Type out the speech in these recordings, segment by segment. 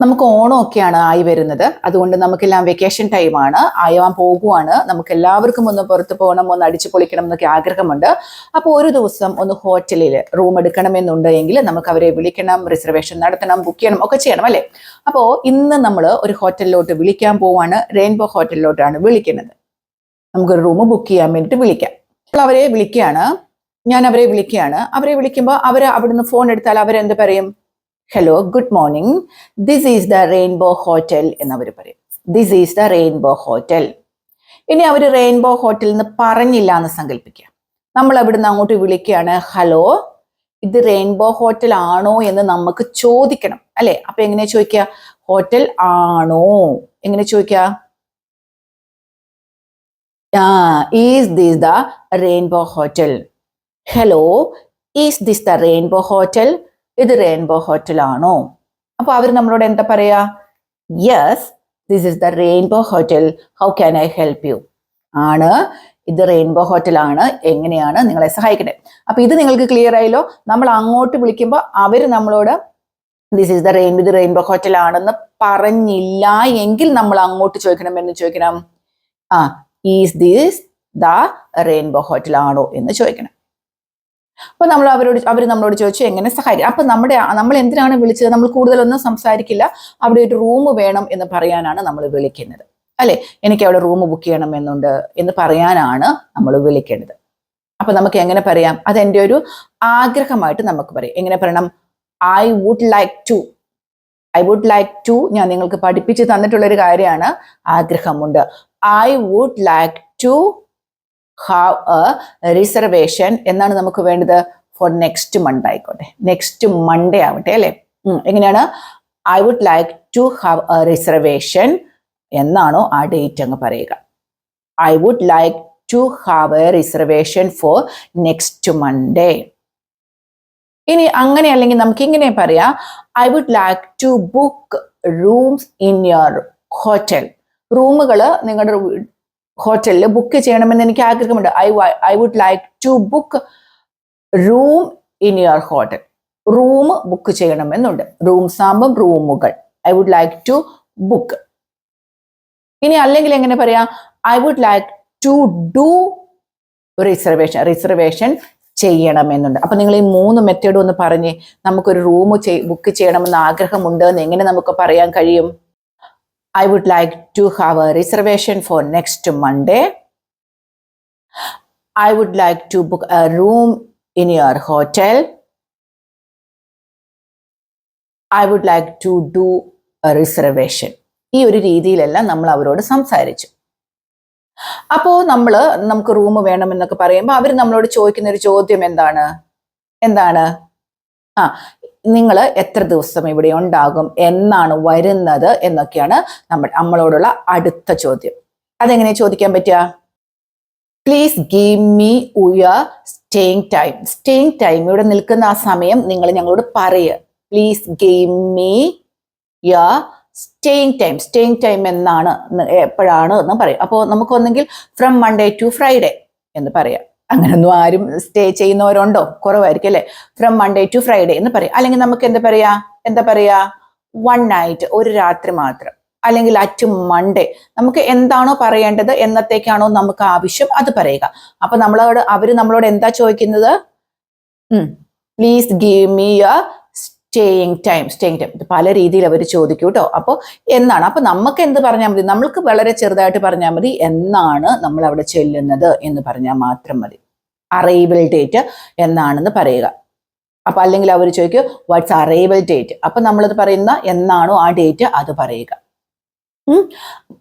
നമുക്ക് ഓണമൊക്കെയാണ് ആയി വരുന്നത്. അതുകൊണ്ട് നമുക്കെല്ലാം വെക്കേഷൻ ടൈമാണ് ആയവാൻ പോകുവാണ്. നമുക്ക് എല്ലാവർക്കും ഒന്ന് പുറത്ത് പോകണം ഒന്ന് അടിച്ചു പൊളിക്കണം എന്നൊക്കെ ആഗ്രഹമുണ്ട്. അപ്പോൾ ഒരു ദിവസം ഒന്ന് ഹോട്ടലിൽ റൂം എടുക്കണമെന്നുണ്ടെങ്കിൽ നമുക്ക് അവരെ വിളിക്കണം റിസർവേഷൻ നടത്തണം ബുക്ക് ചെയ്യണം ഒക്കെ ചെയ്യണം അല്ലേ? അപ്പോൾ ഇന്ന് നമ്മൾ ഒരു ഹോട്ടലിലോട്ട് വിളിക്കാൻ പോവാണ്. റെയിൻബോ ഹോട്ടലിലോട്ടാണ് വിളിക്കുന്നത്. നമുക്കൊരു റൂം ബുക്ക് ചെയ്യാൻ വേണ്ടിയിട്ട് വിളിക്കാം. അവരെ വിളിക്കുകയാണ്. ഞാൻ അവരെ വിളിക്കുകയാണ്. അവരെ വിളിക്കുമ്പോൾ അവർ അവിടുന്ന് ഫോൺ എടുത്താൽ അവരെന്ത് പറയും? Hello good morning this is the rainbow hotel എന്നവർ പറയും. This is the rainbow hotel ഇനി അവർ റെയിൻബോ ഹോട്ടൽ എന്ന് പറഞ്ഞില്ല എന്ന് സങ്കല്പിക്കുക നമ്മൾ അവിടുന്ന് അങ്ങോട്ട് വിളിക്കുകയാണ് ഹലോ ഇത് റെയിൻബോ ഹോട്ടൽ ആണോ എന്ന് നമുക്ക് ചോദിക്കണം. അല്ലെ? അപ്പൊ എങ്ങനെ ചോദിക്കുക? ഹോട്ടൽ ആണോ? എങ്ങനെ ചോദിക്കുക? Is this the rainbow hotel hello is this the rainbow hotel ഇത് റെയിൻബോ ഹോട്ടലാണോ അപ്പോൾ അപ്പൊ അവർ നമ്മളോട് എന്താ പറയാ? Yes this is the rainbow hotel how can I help you ആണ്. ഇത് റെയിൻബോ ഹോട്ടലാണ് എങ്ങനെയാണ് നിങ്ങളെ സഹായിക്കട്ടെ അപ്പൊ ഇത് നിങ്ങൾക്ക് ക്ലിയർ ആയല്ലോ. നമ്മൾ അങ്ങോട്ട് വിളിക്കുമ്പോൾ അവർ നമ്മളോട് ദിസ് ഇസ് ദ റെയിൻ ഇത് റെയിൻബോ ഹോട്ടൽ ആണെന്ന് പറഞ്ഞില്ല എങ്കിൽ നമ്മൾ അങ്ങോട്ട് ചോദിക്കണം. എന്ന് ചോദിക്കണം. ആ ഈസ് ദിസ് ദ റെയിൻബോ ഹോട്ടലാണോ എന്ന് ചോദിക്കണം. അപ്പൊ നമ്മൾ അവരോട് അവർ നമ്മളോട് ചോദിച്ചു എങ്ങനെ സഹായിക്കും. അപ്പൊ നമ്മുടെ നമ്മൾ എന്തിനാണ് വിളിച്ചത്? നമ്മൾ കൂടുതലൊന്നും സംസാരിക്കില്ല. അവിടെ ഒരു റൂം വേണം എന്ന് പറയാനാണ് നമ്മൾ വിളിക്കുന്നത്. അല്ലെ? എനിക്ക് അവിടെ റൂം ബുക്ക് ചെയ്യണം എന്നുണ്ട് എന്ന് പറയാനാണ് നമ്മൾ വിളിക്കേണ്ടത് അപ്പൊ നമുക്ക് എങ്ങനെ പറയാം? അതെന്റെ ഒരു ആഗ്രഹമായിട്ട് നമുക്ക് പറയാം. എങ്ങനെ പറയണം? I would like to I would like to ഞാൻ നിങ്ങൾക്ക് പഠിപ്പിച്ച് തന്നിട്ടുള്ള ഒരു കാര്യമാണ് ആഗ്രഹമുണ്ട്. I would like to have a reservation എന്നാണ് നമുക്ക് വേണ്ടത് ഫോർ നെക്സ്റ്റ് മൺഡേ ആയിക്കോട്ടെ. നെക്സ്റ്റ് മൺഡേ ആവട്ടെ അല്ലേ? എങ്ങനെയാണ്? I would like to have a reservation എന്നാണോ ആ ഡേറ്റ് അങ്ങ് പറയുക. I would like to have a reservation for next Monday ഇനി അങ്ങനെ അല്ലെങ്കിൽ നമുക്ക് ഇങ്ങനെ പറയാം. I would like to book rooms in your hotel റൂമുകൾ നിങ്ങളുടെ ഹോട്ടലിൽ ബുക്ക് ചെയ്യണമെന്ന് എനിക്ക് ആഗ്രഹമുണ്ട്. I I would like to book room in your hotel room book ചെയ്യണമെന്നുണ്ട്. റൂംസ് ആകുമ്പം റൂമുകൾ I would like to book ഇനി അല്ലെങ്കിൽ എങ്ങനെ പറയാം? I would like to do reservation reservation ചെയ്യണമെന്നുണ്ട്. അപ്പൊ നിങ്ങൾ ഈ മൂന്ന് മെത്തേഡും ഒന്ന് പറഞ്ഞ് നമുക്കൊരു റൂം ബുക്ക് ചെയ്യണമെന്ന് ആഗ്രഹമുണ്ട് എന്ന് എങ്ങനെ നമുക്ക് പറയാൻ കഴിയും? I would like to have a reservation for next Monday. I would like to book a room in your hotel. I would like to do a reservation. ഈ ഒരു രീതിയിലെല്ലാം നമ്മൾ അവരോട് സംസാരിച്ചു അപ്പോൾ നമ്മൾ നമുക്ക് റൂം വേണമെന്നൊക്കെ പറയുമ്പോൾ അവർ നമ്മളോട് ചോദിക്കുന്ന ഒരു ചോദ്യം എന്താണ് എന്താണ് ആ നിങ്ങൾ എത്ര ദിവസം ഇവിടെ ഉണ്ടാകും എന്നാണ് വരുന്നത് എന്നൊക്കെയാണ് നമ്മൾ നമ്മളോടുള്ള അടുത്ത ചോദ്യം. അതെങ്ങനെ ചോദിക്കാൻ പറ്റുക? Please give me your staying time staying time ഇവിടെ നിൽക്കുന്ന ആ സമയം നിങ്ങൾ ഞങ്ങളോട് പറയുക. Please give me your staying time staying time എന്നാണ് എപ്പോഴാണ് എന്ന് പറയും അപ്പോൾ നമുക്കൊന്നെങ്കിൽ ഫ്രം മൺഡേ ടു ഫ്രൈഡേ എന്ന് പറയാം. അങ്ങനൊന്നും ആരും സ്റ്റേ ചെയ്യുന്നവരുണ്ടോ? കുറവായിരിക്കും അല്ലെ? ഫ്രം മൺഡേ ടു ഫ്രൈഡേ എന്ന് പറയാം. അല്ലെങ്കിൽ നമുക്ക് എന്താ പറയാ? എന്താ പറയാ? വൺ നൈറ്റ് ഒരു രാത്രി മാത്രം. അല്ലെങ്കിൽ അറ്റ് മൺഡേ നമുക്ക് എന്താണോ പറയേണ്ടത് എന്നത്തേക്കാണോ നമുക്ക് ആവശ്യം അത് പറയുക. അപ്പൊ നമ്മളോട് അവർ നമ്മളോട് എന്താ ചോദിക്കുന്നത്? Please give me your staying time staying time പല രീതിയിൽ അവർ ചോദിക്കും കേട്ടോ. അപ്പോൾ എന്നാണ്? അപ്പോൾ നമുക്ക് എന്ത് പറഞ്ഞാൽ മതി? നമ്മൾക്ക് വളരെ ചെറുതായിട്ട് പറഞ്ഞാൽ മതി. എന്നാണ് നമ്മൾ അവിടെ ചെല്ലുന്നത് എന്ന് പറഞ്ഞാൽ മാത്രം മതി. അറൈവൽ ഡേറ്റ് എന്നാണെന്ന് പറയുക. അപ്പം അല്ലെങ്കിൽ അവർ ചോദിക്കും വാട്ട്സ് അറൈവൽ ഡേറ്റ് അപ്പം നമ്മളത് പറയുന്ന എന്നാണോ ആ ഡേറ്റ് അത് പറയുക.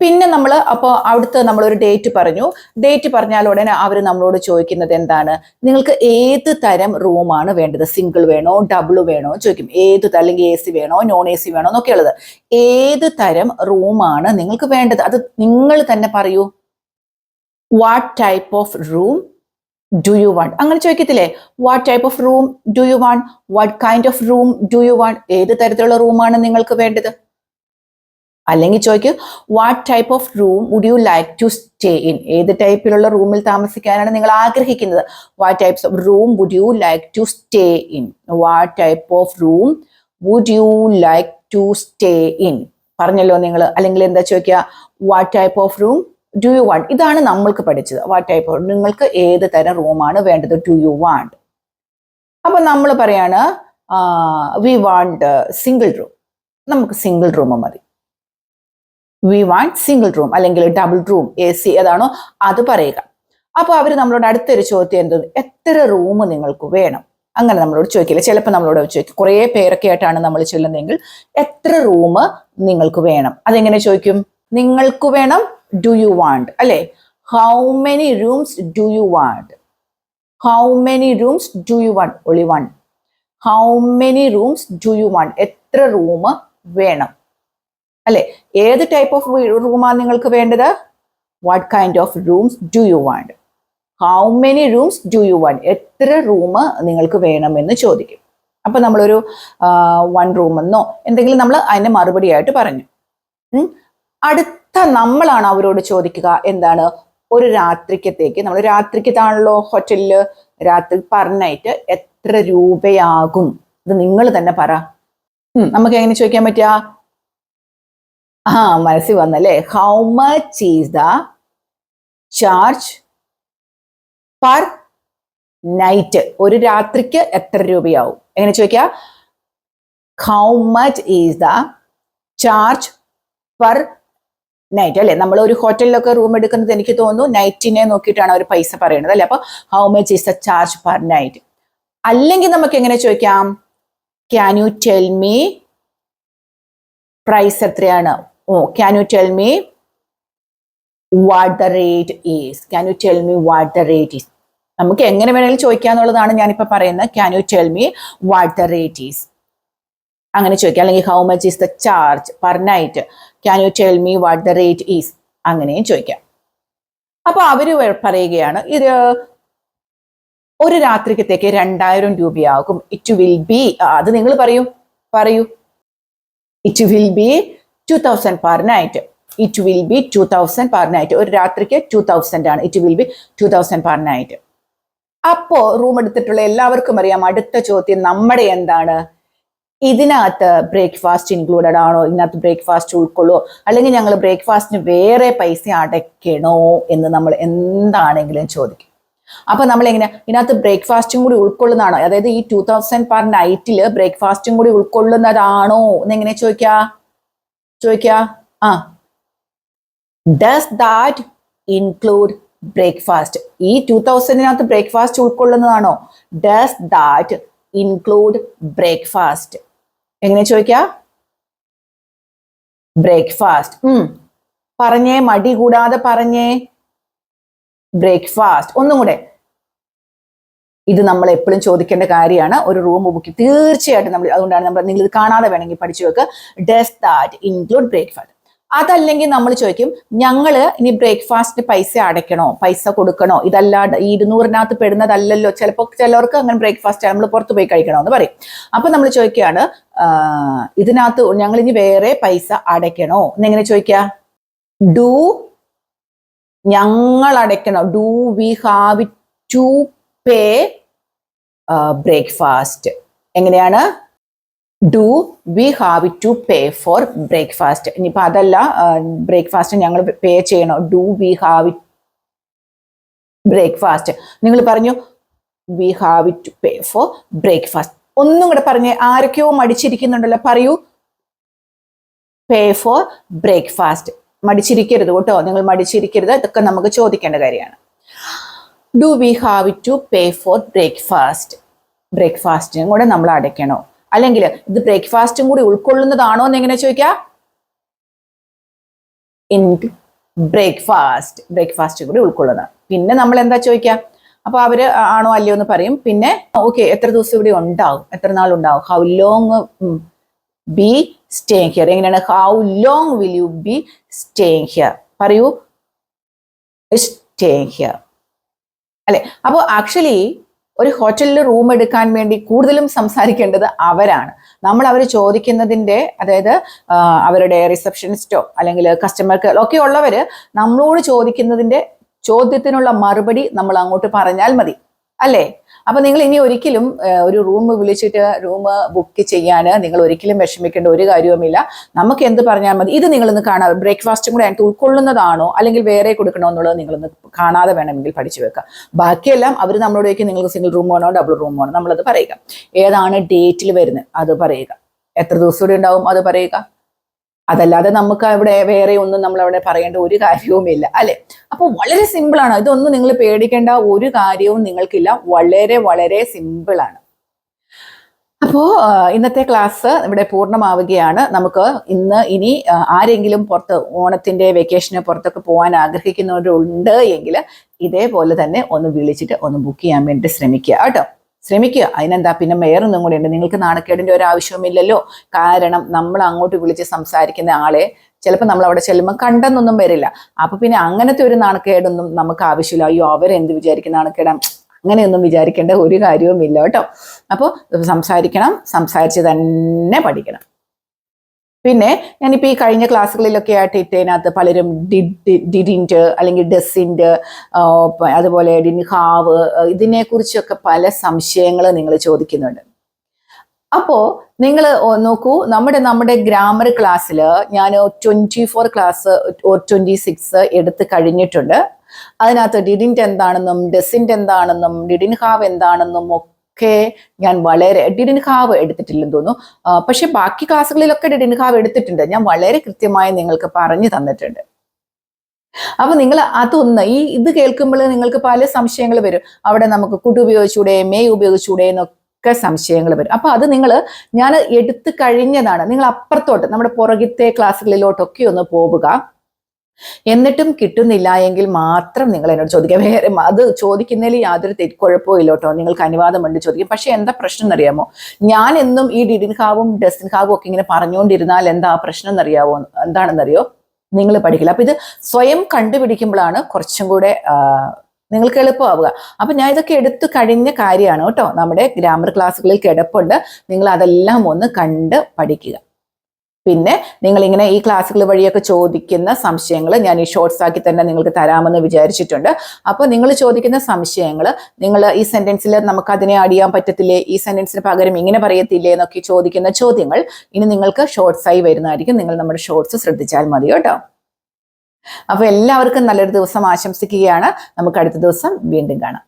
പിന്നെ നമ്മൾ അപ്പോൾ അവിടുത്തെ നമ്മളൊരു ഡേറ്റ് പറഞ്ഞു. ഡേറ്റ് പറഞ്ഞാൽ ഉടനെ അവർ നമ്മളോട് ചോദിക്കുന്നത് എന്താണ്? നിങ്ങൾക്ക് ഏത് തരം റൂമാണ് വേണ്ടത്? സിംഗിൾ വേണോ? ഡബിൾ വേണോ? ചോദിക്കും. ഏത് അല്ലെങ്കിൽ എ സി വേണോ? നോൺ എ സി വേണോ? എന്നൊക്കെ ഉള്ളത്. ഏത് തരം റൂമാണ് നിങ്ങൾക്ക് വേണ്ടത്? അത് നിങ്ങൾ തന്നെ പറയൂ. What type of room do you want അങ്ങനെ ചോദിക്കത്തില്ലേ? What type of room do you want what kind of room do you want ഏത് തരത്തിലുള്ള റൂമാണ് നിങ്ങൾക്ക് വേണ്ടത്? അല്ലെങ്കിൽ ചോദിക്കും what type of room would you like to stay in ഏത് ടൈപ്പിലുള്ള റൂമിൽ താമസിക്കാനാണ് നിങ്ങൾ ആഗ്രഹിക്കുന്നത്? What types of room would you like to stay in what type of room would you like to stay in പറഞ്ഞല്ലോ നിങ്ങൾ. അല്ലെങ്കിൽ എന്താ ചോദിക്കുക what type of room do you want ഇതാണ് നമ്മൾക്ക് പഠിച്ചത്. വാട്ട് ടൈപ്പ് ഓഫ് നിങ്ങൾക്ക് ഏത് തരം റൂമാണ് വേണ്ടത്? ഡു യു വാണ്ട് അപ്പൊ നമ്മൾ പറയാണ് വി വാണ്ട് സിംഗിൾ റൂം നമുക്ക് സിംഗിൾ റൂം മതി. വി വാണ്ട് സിംഗിൾ റൂം അല്ലെങ്കിൽ ഡബിൾ റൂം എ സി ഏതാണോ അത് പറയുക. അപ്പൊ അവർ നമ്മളോട് അടുത്തൊരു ചോദ്യം എന്തോ എത്ര റൂം നിങ്ങൾക്ക് വേണം? അങ്ങനെ നമ്മളോട് ചോദിക്കില്ല. ചിലപ്പോൾ നമ്മളോട് ചോദിക്കും. കുറേ പേരൊക്കെ ആയിട്ടാണ് നമ്മൾ ചെല്ലുന്നതെങ്കിൽ എത്ര റൂം നിങ്ങൾക്ക് വേണം? അതെങ്ങനെ ചോദിക്കും? നിങ്ങൾക്ക് വേണം ഡു യു വാണ്ട് അല്ലെ? How many rooms do you want how many rooms do you want only one how many rooms do you want എത്ര റൂം വേണം? അല്ലെ? ഏത് ടൈപ്പ് ഓഫ് റൂമാണ് നിങ്ങൾക്ക് വേണ്ടത്? What kind of rooms do you want how many rooms do you want എത്ര room നിങ്ങൾക്ക് വേണമെന്ന് ചോദിക്കും. അപ്പൊ നമ്മളൊരു വൺ റൂമെന്നോ എന്തെങ്കിലും നമ്മൾ അതിന്റെ മറുപടി ആയിട്ട് പറഞ്ഞു. അടുത്ത നമ്മളാണ് അവരോട് ചോദിക്കുക എന്താണ്? ഒരു രാത്രിക്കത്തേക്ക്. നമ്മൾ രാത്രിക്കത്താണല്ലോ ഹോട്ടലിൽ രാത്രി പറഞ്ഞായിട്ട് എത്ര രൂപയാകും? ഇത് നിങ്ങൾ തന്നെ പറ. നമുക്ക് എങ്ങനെ ചോദിക്കാൻ പറ്റുക ആ മനസ്സിൽ വന്നല്ലേ? How much is the charge per night ഒരു രാത്രിക്ക് എത്ര രൂപയാവും? എങ്ങനെ ചോദിക്കുക how much is the charge per night അല്ലേ? നമ്മൾ ഒരു ഹോട്ടലിലൊക്കെ റൂം എടുക്കുന്നത് എനിക്ക് തോന്നുന്നു നൈറ്റിനെ നോക്കിയിട്ടാണ് അവർ പൈസ പറയുന്നത് അല്ലേ? അപ്പൊ how much is the charge per night അല്ലെങ്കിൽ നമുക്ക് എങ്ങനെ ചോദിക്കാം? Can you tell me price എത്രയാണ്? Or can you tell me what the rate is can you tell me what the rate is നമുക്ക് എങ്ങനെ വേണമെങ്കിലും ചോദിക്കാന്നുള്ളതാണ് ഞാനിപ്പോൾ പറയുന്നത്. Can you tell me what the rate is അങ്ങനെ ചോദിക്കാം. അല്ലെങ്കിൽ how much is the charge per night can you tell me what the rate is അങ്ങനെയും ചോദിക്കാം. അപ്പോൾ അവർ പറയുകയാണ് ഇത് ഒരു രാത്രിക്കത്തേക്ക് രണ്ടായിരം രൂപയാകും. ഇറ്റ് വിൽ ബി അത് നിങ്ങൾ പറയൂ. പറയൂ. It will be two thousand per night it will be two thousand per night ഒരു രാത്രിക്ക് ടു തൗസൻഡ് ആണ്. It will be two thousand per night അപ്പോ റൂം എടുത്തിട്ടുള്ള എല്ലാവർക്കും അറിയാം. അടുത്ത ചോദ്യം നമ്മുടെ എന്താണ്? ഇതിനകത്ത് ബ്രേക്ക്ഫാസ്റ്റ് ഇൻക്ലൂഡഡ് ആണോ? ഇതിനകത്ത് ബ്രേക്ക്ഫാസ്റ്റ് ഉൾക്കൊള്ളോ അല്ലെങ്കിൽ ഞങ്ങൾ ബ്രേക്ക്ഫാസ്റ്റിന് വേറെ പൈസ അടയ്ക്കണോ എന്ന് നമ്മൾ എന്താണെങ്കിലും ചോദിക്കും. അപ്പൊ നമ്മൾ എങ്ങനെ ഇതിനകത്ത് ബ്രേക്ക്ഫാസ്റ്റും കൂടി ഉൾക്കൊള്ളുന്നതാണോ? അതായത് ഈ ടൂ തൗസൻഡ് പെർ നൈറ്റിൽ ബ്രേക്ക്ഫാസ്റ്റും കൂടി ഉൾക്കൊള്ളുന്നതാണോ എന്ന് എങ്ങനെ ചോദിക്കാ? ചോദിക്കാ? ആ. ഡസ് ദാറ്റ് ഇൻക്ലൂഡ് ബ്രേക്ക്ഫാസ്റ്റ് ഈ ടൂ തൗസൻഡിനകത്ത് ബ്രേക്ക്ഫാസ്റ്റ് ഉൾക്കൊള്ളുന്നതാണോ? ഡസ് ദാറ്റ് ഇൻക്ലൂഡ് ബ്രേക്ക്ഫാസ്റ്റ് എങ്ങനെ ചോദിക്കാ? ബ്രേക്ക്ഫാസ്റ്റ് ഉം. പറഞ്ഞേ മടി കൂടാതെ പറഞ്ഞേ. ബ്രേക്ക്ഫാസ്റ്റ് ഒന്നും കൂടെ ഇത് നമ്മൾ എപ്പോഴും ചോദിക്കേണ്ട കാര്യമാണ്. ഒരു റൂം ബുക്ക് തീർച്ചയായിട്ടും നമ്മൾ അതുകൊണ്ടാണ് നമ്മൾ നിങ്ങൾ ഇത് കാണാതെ വേണമെങ്കിൽ പഠിച്ചു വെക്കുക ഡസ് ദാറ്റ് ഇൻക്ലൂഡ് ബ്രേക്ക്ഫാസ്റ്റ് അതല്ലെങ്കിൽ നമ്മൾ ചോദിക്കും ഞങ്ങൾ ഇനി ബ്രേക്ക്ഫാസ്റ്റിന് പൈസ അടയ്ക്കണോ? പൈസ കൊടുക്കണോ? ഇതല്ലാണ്ട് ഈ ഇരുന്നൂറിനകത്ത് പെടുന്നതല്ലല്ലോ. ചിലപ്പോൾ ചിലവർക്ക് അങ്ങനെ ബ്രേക്ക്ഫാസ്റ്റ് നമ്മൾ പുറത്ത് പോയി കഴിക്കണോ? എന്ന് പറയും. അപ്പൊ നമ്മൾ ചോദിക്കുകയാണ് ഇതിനകത്ത് ഞങ്ങൾ ഇനി വേറെ പൈസ അടയ്ക്കണോ? എന്നെങ്ങനെ ചോദിക്കുക? ഡു ഞങ്ങൾ അടയ്ക്കണോ? Do we have to pay breakfast എങ്ങനെയാണ്? Do we have to pay for breakfast ഇനിയിപ്പോൾ അതല്ല ബ്രേക്ക്ഫാസ്റ്റ് ഞങ്ങൾ പേ ചെയ്യണോ? ഡു വി ഹാവ് ബ്രേക്ക്ഫാസ്റ്റ് നിങ്ങൾ പറഞ്ഞു we have to pay for breakfast ഒന്നും കൂടെ പറഞ്ഞ് ആരൊക്കെയോ മടിച്ചിരിക്കുന്നുണ്ടല്ലോ. പറയൂ. പേ ഫോർ ബ്രേക്ക്ഫാസ്റ്റ് മടിച്ചിരിക്കരുത് കേട്ടോ. നിങ്ങൾ മടിച്ചിരിക്കരുത്. ഇതൊക്കെ നമുക്ക് ചോദിക്കേണ്ട കാര്യമാണ്. Do we have to pay for breakfast ബ്രേക്ക്ഫാസ്റ്റിനും കൂടെ നമ്മൾ അടയ്ക്കണോ? അല്ലെങ്കിൽ ഇത് ബ്രേക്ക്ഫാസ്റ്റും കൂടി ഉൾക്കൊള്ളുന്നതാണോ എന്ന് എങ്ങനെ ചോദിക്കാം? ഇൻ ബ്രേക്ക്ഫാസ്റ്റ് ബ്രേക്ക്ഫാസ്റ്റ് കൂടി ഉൾക്കൊള്ളുന്നത് പിന്നെ നമ്മൾ എന്താ ചോദിക്കുക അപ്പൊ അവർ ആണോ അല്ലയോ എന്ന് പറയും. പിന്നെ ഓക്കെ എത്ര ദിവസം ഇവിടെ ഉണ്ടാവും? എത്ര നാൾ ഉണ്ടാവും? How long be stay here എങ്ങനെയാണ്? How long will you be stay here പറയൂ. സ്റ്റേ ഹിയർ അല്ലെ? അപ്പോൾ ആക്ച്വലി ഒരു ഹോട്ടലിൽ റൂം എടുക്കാൻ വേണ്ടി കൂടുതലും സംസാരിക്കേണ്ടത് അവരാണ്. നമ്മൾ അവർ ചോദിക്കുന്നതിന്റെ അതായത് അവരുടെ റിസപ്ഷനിസ്റ്റോ അല്ലെങ്കിൽ കസ്റ്റമർക്ക് ഒക്കെ ഉള്ളവർ നമ്മളോട് ചോദിക്കുന്നതിന്റെ ചോദ്യത്തിനുള്ള മറുപടി നമ്മൾ അങ്ങോട്ട് പറഞ്ഞാൽ മതി. അല്ലേ? അപ്പൊ നിങ്ങൾ ഇനി ഒരിക്കലും ഒരു റൂം വിളിച്ചിട്ട് റൂം ബുക്ക് ചെയ്യാൻ നിങ്ങൾ ഒരിക്കലും വിഷമിക്കേണ്ട ഒരു കാര്യവുമില്ല. നമുക്ക് എന്ത് പറഞ്ഞാൽ മതി? ഇത് നിങ്ങളൊന്ന് കാണാ ബ്രേക്ക്ഫാസ്റ്റും കൂടെ അതിനകത്ത് ഉൾക്കൊള്ളുന്നതാണോ? അല്ലെങ്കിൽ വേറെ കൊടുക്കണോ എന്നുള്ളത് നിങ്ങളൊന്ന് കാണാതെ വേണമെങ്കിൽ പഠിച്ചു വെക്കുക ബാക്കിയെല്ലാം അവർ നമ്മളോട് ചോദിക്കും നിങ്ങൾക്ക് സിംഗിൾ റൂം വേണോ ഡബിൾ റൂം വേണോ നമ്മളത് പറയുക. ഏതാണ് ഡേറ്റിൽ വരുന്നത്? അത് പറയുക. എത്ര ദിവസം കൂടി ഉണ്ടാവും? അത് പറയുക. അതല്ലാതെ നമുക്ക് അവിടെ വേറെ ഒന്നും നമ്മൾ അവിടെ പറയേണ്ട ഒരു കാര്യവുമില്ല അല്ലെ? അപ്പോൾ വളരെ സിമ്പിൾ ആണ്. ഇതൊന്നും നിങ്ങൾ പേടിക്കേണ്ട ഒരു കാര്യവും നിങ്ങൾക്കില്ല. വളരെ വളരെ സിമ്പിൾ ആണ്. അപ്പോൾ ഇന്നത്തെ ക്ലാസ് ഇവിടെ പൂർണമാവുകയാണ്. നമുക്ക് ഇന്ന് ഇനി ആരെങ്കിലും പുറത്ത് ഓണത്തിന്റെ വെക്കേഷന് പുറത്തൊക്കെ പോകാൻ ആഗ്രഹിക്കുന്നവരുണ്ട് എങ്കിൽ ഇതേപോലെ തന്നെ ഒന്ന് വിളിച്ചിട്ട് ഒന്ന് ബുക്ക് ചെയ്യാൻ വേണ്ടി ശ്രമിക്കുക. കേട്ടോ. ശ്രമിക്കുക. അതിനെന്താ? പിന്നെ വേറൊന്നും കൂടെ ഉണ്ട്. നിങ്ങൾക്ക് നാണക്കേടിന്റെ ഒരു ആവശ്യവുമില്ലല്ലോ. കാരണം നമ്മൾ അങ്ങോട്ട് വിളിച്ച് സംസാരിക്കുന്ന ആളെ ചിലപ്പോൾ നമ്മൾ അവിടെ ചെല്ലുമ്പോൾ കണ്ടെന്നൊന്നും വരില്ല. അപ്പോൾ പിന്നെ അങ്ങനത്തെ ഒരു നാണക്കേടൊന്നും നമുക്ക് ആവശ്യമില്ല. അയ്യോ അവരെന്ത് വിചാരിക്കുന്ന നാണക്കേടാം? അങ്ങനെയൊന്നും വിചാരിക്കേണ്ട ഒരു കാര്യവുമില്ല കേട്ടോ. അപ്പോൾ സംസാരിക്കണം. സംസാരിച്ച് തന്നെ പഠിക്കണം. പിന്നെ ഞാനിപ്പോൾ ഈ കഴിഞ്ഞ ക്ലാസ്സുകളിലൊക്കെ ആയിട്ട് ഇട്ടതിനകത്ത് പലരും ഡിഡിന്റ് അല്ലെങ്കിൽ ഡെസിന്റ് അതുപോലെ ഡിൻ ഹാവ് ഇതിനെക്കുറിച്ചൊക്കെ പല സംശയങ്ങൾ നിങ്ങൾ ചോദിക്കുന്നുണ്ട്. അപ്പോൾ നിങ്ങൾ നോക്കൂ നമ്മുടെ നമ്മുടെ ഗ്രാമർ ക്ലാസ്സിൽ ഞാൻ twenty four class twenty six എടുത്ത് കഴിഞ്ഞിട്ടുണ്ട്. അതിനകത്ത് ഡിഡിന്റ് എന്താണെന്നും ഡെസിന്റ് എന്താണെന്നും ഡിഡിൻ ഹാവ് എന്താണെന്നും ഒക്കെ ഞാൻ വളരെ ഡിഡിന് ഹാവ് എടുത്തിട്ടില്ലെന്ന് തോന്നുന്നു. പക്ഷെ ബാക്കി ക്ലാസ്സുകളിലൊക്കെ ഡിഡിന് ഹാവ് എടുത്തിട്ടുണ്ട്. ഞാൻ വളരെ കൃത്യമായി നിങ്ങൾക്ക് പറഞ്ഞു തന്നിട്ടുണ്ട്. അപ്പൊ നിങ്ങൾ അതൊന്ന് ഈ ഇത് കേൾക്കുമ്പോൾ നിങ്ങൾക്ക് പല സംശയങ്ങൾ വരും. അവിടെ നമുക്ക് കുട്ടി ഉപയോഗിച്ചൂടെ മേ ഉപയോഗിച്ചൂടെ എന്നൊക്കെ സംശയങ്ങൾ വരും. അപ്പൊ അത് നിങ്ങൾ ഞാൻ എടുത്തു കഴിഞ്ഞതാണ്. നിങ്ങൾ അപ്പുറത്തോട്ട് നമ്മുടെ പുറകിത്തെ ക്ലാസ്സുകളിലോട്ടൊക്കെ ഒന്ന് പോവുക. എന്നിട്ടും കിട്ടുന്നില്ല എങ്കിൽ മാത്രം നിങ്ങൾ എന്നോട് ചോദിക്കുക. വേറെ അത് ചോദിക്കുന്നതിൽ യാതൊരു കുഴപ്പമില്ല കേട്ടോ. നിങ്ങൾക്ക് അനുവാദമുണ്ട് ചോദിക്കും. പക്ഷെ എന്താ പ്രശ്നം എന്നറിയാമോ? ഞാൻ എന്നും ഈ ഡിഡിൻ ഹാവും ഡെസ്റ്റിൻ ഹാവും ഒക്കെ ഇങ്ങനെ പറഞ്ഞുകൊണ്ടിരുന്നാൽ എന്താ പ്രശ്നം എന്നറിയാവോ? എന്താണെന്നറിയോ? നിങ്ങൾ പഠിക്കില്ല. അപ്പൊ ഇത് സ്വയം കണ്ടുപിടിക്കുമ്പോഴാണ് കുറച്ചും കൂടെ നിങ്ങൾക്ക് എളുപ്പമാവുക. അപ്പൊ ഞാൻ ഇതൊക്കെ എടുത്തു കഴിഞ്ഞ കാര്യമാണ് കേട്ടോ. നമ്മുടെ ഗ്രാമർ ക്ലാസ്സുകളിൽ കിടപ്പുണ്ട്. നിങ്ങൾ അതെല്ലാം ഒന്ന് കണ്ട് പഠിക്കുക. പിന്നെ നിങ്ങൾ ഇങ്ങനെ ഈ ക്ലാസ്സുകൾ വഴിയൊക്കെ ചോദിക്കുന്ന സംശയങ്ങൾ ഞാൻ ഈ ഷോർട്സ് ആക്കി തന്നെ നിങ്ങൾക്ക് തരാമെന്ന് വിചാരിച്ചിട്ടുണ്ട്. അപ്പോൾ നിങ്ങൾ ചോദിക്കുന്ന സംശയങ്ങൾ നിങ്ങൾ ഈ സെന്റൻസിൽ നമുക്ക് അതിനെ ചെയ്യാൻ പറ്റത്തില്ലേ? ഈ സെന്റൻസിന് പകരം ഇങ്ങനെ പറയത്തില്ലേ എന്നൊക്കെ ചോദിക്കുന്ന ചോദ്യങ്ങൾ ഇനി നിങ്ങൾക്ക് ഷോർട്സ് ആയി വരുന്നതായിരിക്കും. നിങ്ങൾ നമ്മുടെ ഷോർട്സ് ശ്രദ്ധിച്ചാൽ മതി കേട്ടോ. അപ്പൊ എല്ലാവർക്കും നല്ലൊരു ദിവസം ആശംസിക്കുകയാണ്. നമുക്ക് അടുത്ത ദിവസം വീണ്ടും കാണാം.